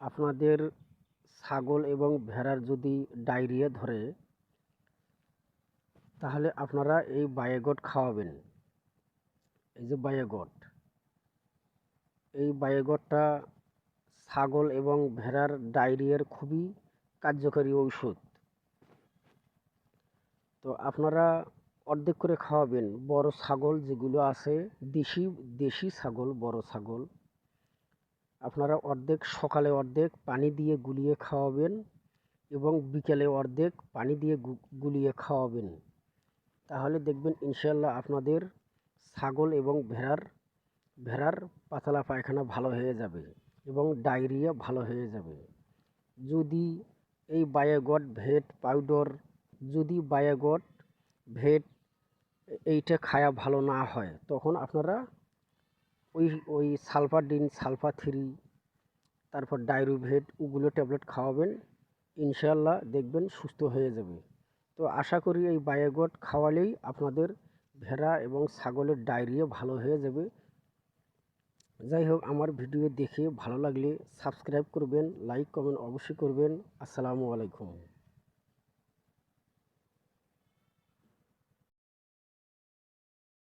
আপনাদের ছাগল এবং ভেড়ার যদি ডায়রিয়া ধরে, তাহলে আপনারা এই বায়োগট খাওয়াবেন। এই যে বায়োগট, এই বায়োগটটা ছাগল এবং ভেড়ার ডায়রিয়ার খুবই কার্যকরী ঔষধ। তো আপনারা অর্ধেক করে খাওয়াবেন। বড় ছাগল যেগুলো আছে, দেশি দেশি ছাগল, বড় ছাগল। আপনারা অর্ধেক সকালে অর্ধেক পানি দিয়ে গুলিয়ে খাওয়াবেন এবং বিকেলে অর্ধেক পানি দিয়ে গুলিয়ে খাওয়াবেন। তাহলে দেখবেন ইনশাল্লাহ আপনাদের ছাগল এবং ভেড়ার ভেড়ার পাতলা পায়খানা ভালো হয়ে যাবে এবং ডায়রিয়া ভালো হয়ে যাবে। যদি এই বায়োগট ভেট পাউডার, যদি বায়োগট ভেট এইটা খায়া ভালো না হয়, তখন আপনারা ওই ওই সালফাডিন সালফা থ্রি তারপর ডাইরোভেট, ওগুলো ট্যাবলেট খাওয়াবেন। ইনশাল্লাহ দেখবেন সুস্থ হয়ে যাবে। তো আশা করি এই বায়োগট খাওয়ালেই আপনাদের ভেড়া এবং ছাগলের ডায়রিয়া ভালো হয়ে যাবে। যাই হোক, আমার ভিডিও দেখে ভালো লাগলে সাবস্ক্রাইব করবেন, লাইক, কমেন্ট অবশ্যই করবেন। আসসালামু আলাইকুম।